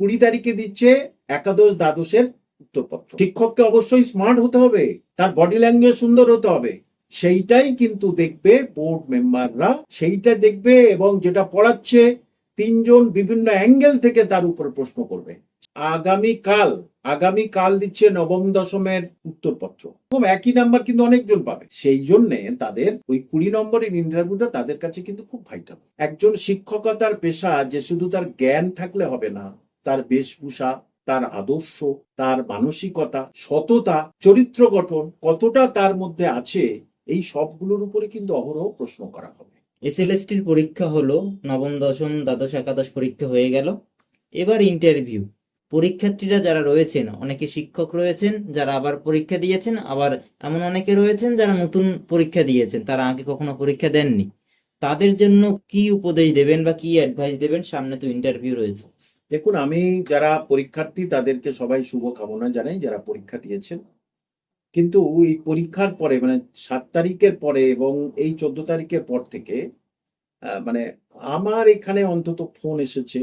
কুড়ি তারিখে দিচ্ছে একাদশ দ্বাদশের উত্তরপত্র। শিক্ষককে অবশ্যই স্মার্ট হতে হবে, তার বডি ল্যাঙ্গুয়েজ সুন্দর হতে হবে। সেইটাই কিন্তু দেখবে বোর্ড মেম্বাররা সেইটা দেখবে এবং যেটা পড়াচ্ছে তিনজন বিভিন্ন অ্যাঙ্গেল থেকে তার উপর প্রশ্ন করবে। আগামী কাল আগামী কাল দিচ্ছে নবম দশমের উত্তরপত্র। একই নাম্বার কিন্তু অনেকজন পাবে। সেই জন্য তাদের ওই কুড়ি নম্বরের ইন্টারভিউটা তাদের কাছে কিন্তু খুব ভাইটাল একজন শিক্ষকতার পেশা যে শুধু তার জ্ঞান থাকলে হবে না তার বেশভূষা, তার আদর্শ, তার মানসিকতা, সততা, চরিত্র গঠন কতটা তার মধ্যে আছে, এই সবগুলোর উপরে কিন্তু অহরহ প্রশ্ন করা হবে। এসএলএসটির পরীক্ষা হলো নবম, দশম, দ্বাদশ, একাদশ পরীক্ষা হয়ে গেল। এবার ইন্টারভিউ পরীক্ষার্থীরা যারা রয়েছেন, অনেকে শিক্ষক রয়েছেন, যারা আবার পরীক্ষা দিয়েছেন, আবার এমন অনেকে রয়েছেন যারা নতুন পরীক্ষা দিয়েছেন, তারা আগে কখনো পরীক্ষা দেননি। তাদের জন্য কি উপদেশ দেবেন বা কি অ্যাডভাইস দেবেন, সামনে তো ইন্টারভিউ রয়েছে। দেখুন, আমি যারা পরীক্ষার্থী, তাদেরকে সবাই শুভ কামনা জানাই যারা পরীক্ষা দিয়েছেন। কিন্তু এই পরীক্ষার পরে মানে সাত তারিখের পরে এবং এই চোদ্দ তারিখের পর থেকে মানে আমার এখানে অন্তত ফোন এসেছে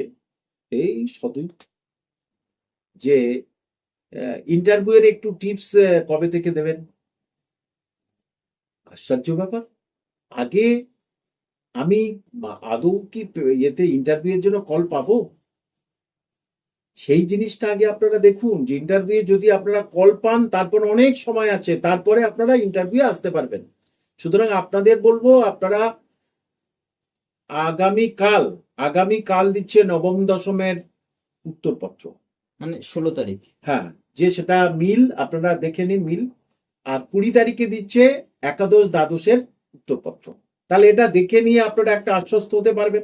এই সদুই যে ইন্টারভিউ এর একটু টিপস কবে থেকে দেবেন? আশ্চর্য ব্যাপার। আগে আমি আদৌ কি ইয়েতে ইন্টারভিউ এর জন্য কল পাবো? সেই জিনিসটা আগে আপনারা দেখুন যে ইন্টারভিউ যদি আপনারা কল পান তারপর অনেক সময় আছে তারপরে আপনারা ইন্টারভিউ আসতে পারবেন। সুতরাং আপনাদের বলব আপনারা আগামী কাল আগামী কাল দিচ্ছে নবম দশমের উত্তরপত্র। মানে ষোলো তারিখ। হ্যাঁ যে সেটা মিল আপনারা দেখে নিন মিল। আর কুড়ি তারিখে দিচ্ছে একাদশ দ্বাদশের উত্তরপত্র। তাহলে এটা দেখে নিয়ে আপনারা একটা আশ্বস্ত হতে পারবেন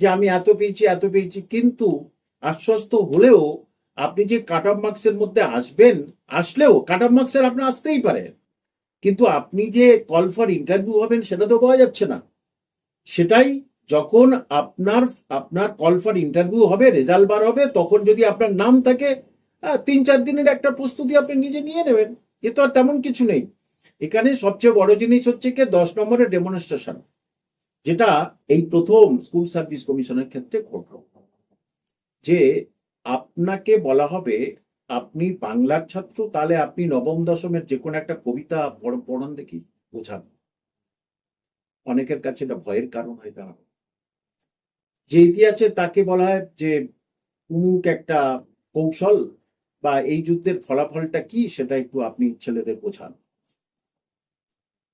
যে আমি এত পেয়েছি এত পেয়েছি। কিন্তু আশ্বস্ত হলেও আপনি যে কাট অফ মার্কসের মধ্যে আসবেন, আসলেও কাট অফ মার্কসের আপনি আসতেই পারেন কিন্তু আপনি যে কল ফর ইন্টারভিউ হবেন, সেটা তো পাওয়া যাচ্ছে না। সেটাই যখন আপনার আপনার কল ফর ইন্টারভিউ হবে রেজাল্ট বার হবে, তখন যদি আপনার নাম থাকে তিন চার দিনের একটা প্রস্তুতি আপনি নিজে নিয়ে নেবেন। এ তো আর তেমন কিছু নেই। এখানে সবচেয়ে বড় জিনিস হচ্ছে কি, দশ নম্বরের ডেমনস্ট্রেশন যেটা এই প্রথম স্কুল সার্ভিস কমিশনের ক্ষেত্রে ঘটল। যে আপনাকে বলা হবে, আপনি বাংলার ছাত্র, তাহলে আপনি নবম, দশমের যে কোনো একটা কবিতা পড়- পড়ান দেখি, বোঝান। অনেকের কাছে এটা ভয়ের কারণ হয়ে দাঁড়াবে। যে ইতিহাসে তাকে বলা হয় যে, উমুক একটা কৌশল বা এই যুদ্ধের ফলাফলটা কি, সেটা একটু আপনি ছেলেদের বোঝান।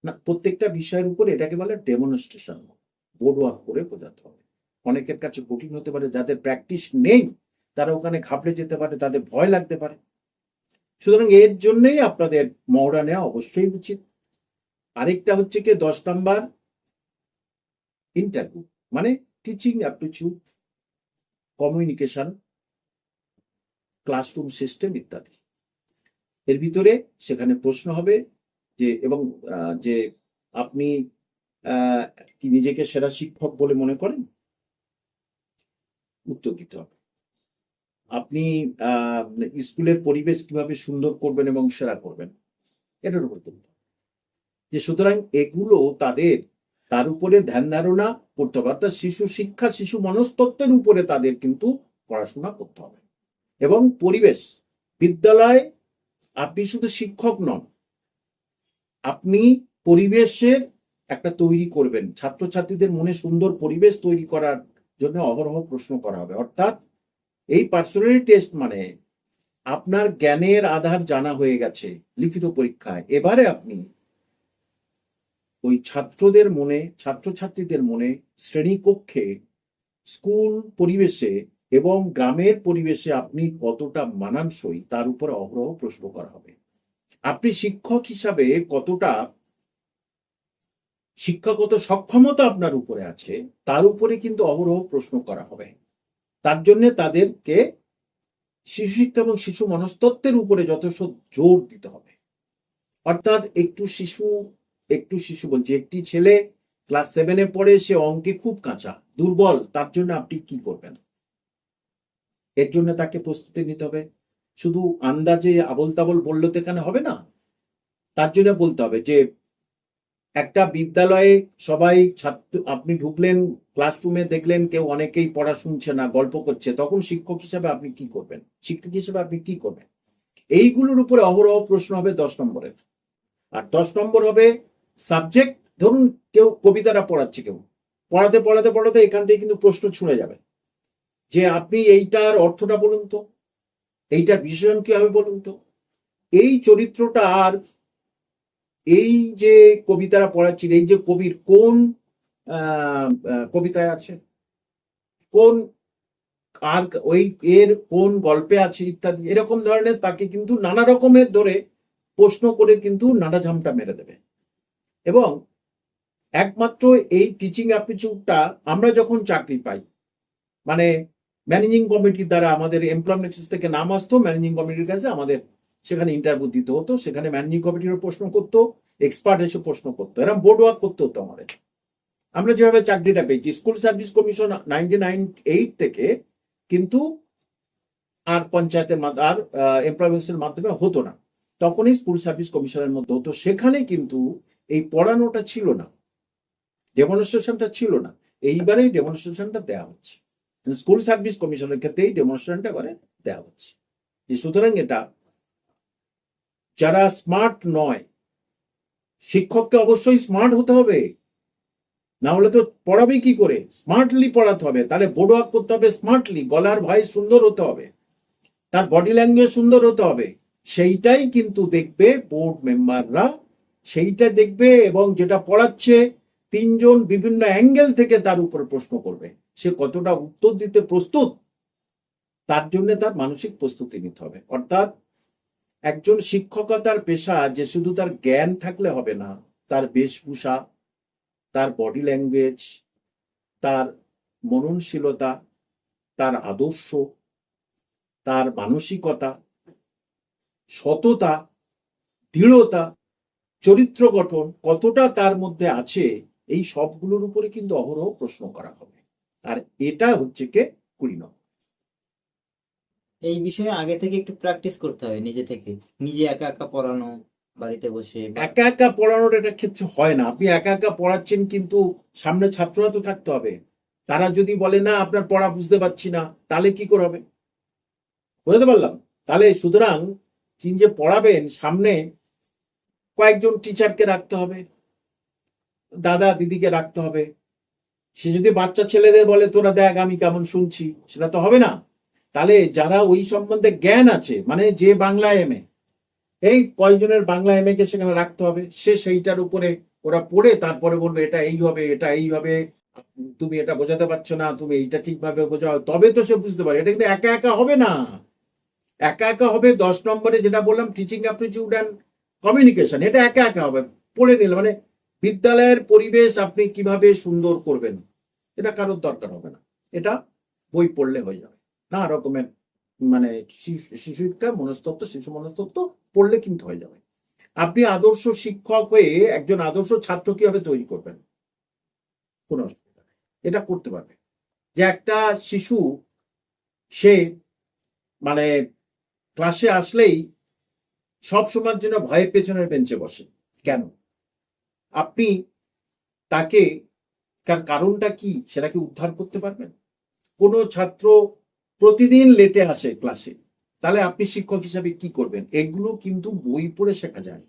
না, প্রত্যেকটা বিষয়ের উপর এটাকে বলে ডেমনস্ট্রেশন বোর্ড ওয়ার্ক করে বোঝাতে হবে। অনেকের কাছে কঠিন হতে পারে, যাদের প্র্যাকটিস নেই, তারা ওখানে ঘাবড়ে যেতে পারে, তাদের ভয় লাগতে পারে। সুতরাং এর জন্যই আপনাদের মহড়া নেওয়া অবশ্যই উচিত। আরেকটা হচ্ছে কি, দশ নাম্বার ইন্টারভিউ মানে teaching aptitude communication classroom system ইত্যাদি। এর ভিতরে সেখানে প্রশ্ন হবে যে, এবং যে আপনি কি নিজেকে সেরা শিক্ষক বলে মনে করেন? উত্তর দিতে হবে। আপনি স্কুলের পরিবেশ কীভাবে সুন্দর করবেন এবং সেরা করবেন, এটার উপর তুলতে যে সুতরাং এগুলো তাদের, তার উপরে ধ্যান ধারণা করতে হবে। অর্থাৎ শিশু শিক্ষা, শিশু মনস্তত্ত্বের উপরে তাদের কিন্তু পড়াশোনা করতে হবে। এবং পরিবেশ, বিদ্যালয়, আপনি শুধু শিক্ষক নন, আপনি পরিবেশের একটা তৈরি করবেন। ছাত্রছাত্রীদের মনে সুন্দর পরিবেশ তৈরি করার জন্য অহরহ প্রশ্ন করা হবে। অর্থাৎ এই পার্সোনালিটি টেস্ট মানে আপনার জ্ঞানের আধার জানা হয়ে গেছে লিখিত পরীক্ষায়। এবারে আপনি ওই ছাত্রদের মনে, ছাত্রছাত্রীদের মনে, শ্রেণীকক্ষে, স্কুল পরিবেশে এবং গ্রামের পরিবেশে আপনি কতটা মানানসই তার উপর অহরহ প্রশ্ন করা হবে। আপনি শিক্ষক হিসাবে কতটা শিক্ষাগত সক্ষমতা আপনার উপরে আছে, তার উপরে কিন্তু অহরহ প্রশ্ন করা হবে। তার জন্য তাদেরকে শিশু শিক্ষা এবং শিশু মনস্তত্ত্বের উপরে যথেষ্ট জোর দিতে হবে। অর্থাৎ একটু শিশু একটু শিশু বলছি, একটি ছেলে ক্লাস সেভেনে পড়ে, সে অঙ্কে খুব কাঁচা, দুর্বল, তার জন্য আপনি কি করবেন? এর জন্য তাকে প্রস্তুতি নিতে হবে। শুধু আন্দাজে আবল তাবল বললে তো এখানে হবে না। তার জন্য বলতে হবে যে একটা বিদ্যালয়ে সবাই ছাত্র আপনি ঢুকলেন ক্লাসরুমে দেখলেন কেউ অনেকেই পড়া শুনছে না, গল্প করছে, তখন শিক্ষক হিসেবে আপনি কি করবেন? শিক্ষক হিসেবে আপনি কি করবেন? এইগুলোর উপরে অহরহ প্রশ্ন হবে দশ নম্বরের। আর দশ নম্বর হবে সাবজেক্ট ধরুন কেউ কবিতাটা পড়াচ্ছে কেউ। পড়াতে পড়াতে পড়াতে এখান থেকে কিন্তু প্রশ্ন ছুঁড়ে যাবে। যে আপনি এইটার অর্থটা বলুন তো, এইটার বিশেষণ কি হবে বলুন তো? এই চরিত্রটা আর এই যে কবিতারা পড়াচ্ছেন, এই যে কবির কোন কবিতায় আছে? কোন আর ওই এর কোন গল্পে আছে ইত্যাদি, এরকম ধরনের তাকে কিন্তু নানা রকমের ধরে প্রশ্ন করে কিন্তু নানা ঝামটা মেরে দেবে। এবং একমাত্র এই টিচিং অ্যাপটিচিউডটা আমরা যখন চাকরি পাই মানে ম্যানেজিং কমিটির দ্বারা আমাদের এমপ্লয়মেন্ট থেকে নাম আসতো ম্যানেজিং কমিটির কাছে আমাদের সেখানে ইন্টারভিউ দিতে হতো, সেখানে ম্যানেজিং কমিটিরও প্রশ্ন করতো এক্সপার্ট এসে প্রশ্ন করতো এরকম বোর্ড ওয়ার্ক করতে হতো আমাদের। আমরা যেভাবে চাকরিটা পেয়েছি school service commission ninety nine eight থেকে কিন্তু আর পঞ্চায়েতের আর এমপ্লয়মেন্টসের মাধ্যমে হতো না। তখনই স্কুল সার্ভিস কমিশনের মধ্যে হতো, সেখানে কিন্তু এই পড়ানোটা ছিল না। ডেমনস্ট্রেশনটা ছিল না। এইবারেই ডেমনস্ট্রেশনটা দেওয়া হচ্ছে। স্কুল সার্ভিস কমিশনের ক্ষেত্রেই ডেমনস্ট্রেশনটা এবারে দেওয়া হচ্ছে। যে সুতরাং এটা যারা স্মার্ট নয়, শিক্ষককে অবশ্যই স্মার্ট হতে হবে। না হলে তো পড়াবে কি করে? স্মার্টলি পড়াতে হবে। তাহলে বোর্ড ওয়ার্ক করতে হবে স্মার্টলি। গলার ভাই সুন্দর হতে হবে। তার বডি ল্যাঙ্গুয়েজ সুন্দর হতে হবে। সেইটাই কিন্তু দেখবে বোর্ড মেম্বাররা। সেইটা দেখবে এবং যেটা পড়াচ্ছে, তিনজন বিভিন্ন অ্যাঙ্গেল থেকে তার উপর প্রশ্ন করবে। সে কতটা উত্তর দিতে প্রস্তুত, তার জন্য তার মানসিক প্রস্তুতি নিতে হবে। অর্থাৎ একজন শিক্ষকতার পেশা যে শুধু তার জ্ঞান থাকলে হবে না, তার বেশভূষা, তার বডি ল্যাঙ্গুয়েজ তার মননশীলতা, তার আদর্শ, তার মানসিকতা, সততা, দৃঢ়তা, চরিত্র গঠন কতটা তার মধ্যে আছে, এই সবগুলোর উপরে কিন্তু অহরহ প্রশ্ন করা হবে। আর এটা হচ্ছে কে? কুড়ি নম্বর। এই বিষয়ে আগে থেকে একটু প্র্যাকটিস করতে হবে নিজে থেকে। নিজে একা একা পড়ানো, বাড়িতে বসে একা একা পড়ানোর এটা ক্ষেত্রে হয় না। আপনি একা একা পড়াচ্ছেন কিন্তু সামনে ছাত্ররা তো থাকতে হবে। তারা যদি বলে, না, আপনার পড়া বুঝতে পারছি না, তাহলে কি করে হবে? বুঝতে পারলাম? তাহলে সুতরাং তিনি যে পড়াবেন, সামনে কয়েকজন টিচারকে রাখতে হবে, দাদা দিদিকে রাখতে হবে। সে যদি বাচ্চা ছেলেদের বলে, তোরা দেখ, আমি কেমন শুনছি, সেটা তো হবে না। তাহলে যারা ওই সম্বন্ধে জ্ঞান আছে মানে যে বাংলা এমএ এই কয়েকজনের বাংলা এম কে সেখানে রাখতে হবে? সে সেইটার উপরে ওরা পড়ে, তারপরে বলবে এটা এই হবে, এটা এই হবে। তুমি এটা বোঝাতে পারছ না, তুমি এইটা ঠিকভাবে বোঝাও। তবে তো সে বুঝতে পারে, এটা কিন্তু একা একা হবে না। একা একা হবে, দশ নম্বরে যেটা বললাম টিচিং অ্যাপটিটিউড অ্যান্ড কমিউনিকেশন এটা একা একা হবে। পড়ে নিলে মানে বিদ্যালয়ের পরিবেশ আপনি কীভাবে সুন্দর করবেন, এটা কারোর দরকার হবে না। এটা বই পড়লে হয়ে যাবে। না রকমের মানে শিশু শিক্ষা মনস্তত্ত্ব শিশু মনস্তত্ব পড়লে কিন্তু হয়ে যাবে। আপনি আদর্শ শিক্ষক হয়ে একজন আদর্শ ছাত্র কীভাবে তৈরি করবেন? কোনো অসুবিধা। এটা করতে পারবে। যে একটা শিশু, সে মানে ক্লাসে আসলেই সব সময়ের জন্য ভয়ের পেছনের বেঞ্চে বসে। কেন? আপনি তাকে, তার কারণটা কি? সেটাকে উদ্ধার করতে পারবেন? কোনো ছাত্র প্রতিদিন লেটে আসে ক্লাসে তাহলে আপনি শিক্ষক হিসাবে কি করবেন? এগুলো কিন্তু বই পড়ে শেখা যায়।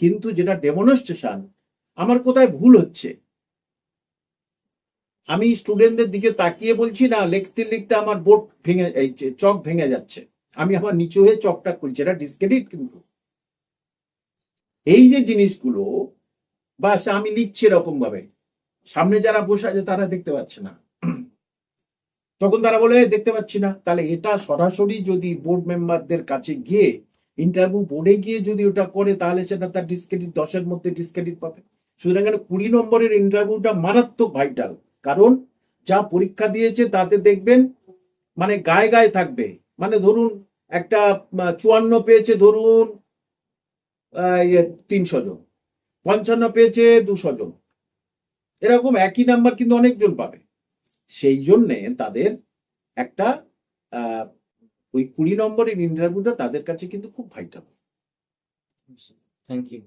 কিন্তু যেটা ডেমনস্ট্রেশন আমার কোথায় ভুল হচ্ছে? আমি স্টুডেন্টদের দিকে তাকিয়ে বলছি না, লিখতে লিখতে আমার বোর্ড ভেঙে, এই চক ভেঙে যাচ্ছে। আমি আমার নিচু হয়ে চকটা খুলছি, এটা ডিসক্রেডিট কিন্তু। এই যে জিনিসগুলো, বাস আমি লিখছি এরকম ভাবে সামনে যারা বসে আছে তারা দেখতে পাচ্ছে না। তখন তারা বলে দেখতে পাচ্ছি না। তাহলে এটা সরাসরি যদি বোর্ড মেম্বারদের কাছে গিয়ে ইন্টারভিউ বোর্ডে গিয়ে যদি ওটা করে, তাহলে সেটা তার ডিসক্রেডিট দশের মধ্যে ডিসক্রেডিট পাবে। সুতরাং এখানে কুড়ি নম্বরের ইন্টারভিউটা মারাত্মক ভাইটাল কারণ যা পরীক্ষা দিয়েছে, তাতে দেখবেন মানে গায়ে গায়ে থাকবে। মানে ধরুন, একটা চুয়ান্ন পেয়েছে ধরুন তিনশো জন। পঞ্চান্ন পেয়েছে দুশো জন। এরকম একই নাম্বার কিন্তু অনেকজন পাবে। সেই জন্য তাদের একটা ওই কুড়ি নম্বরের ইন্টারভিউটা তাদের কাছে কিন্তু খুব ভাইটাল থ্যাংক ইউ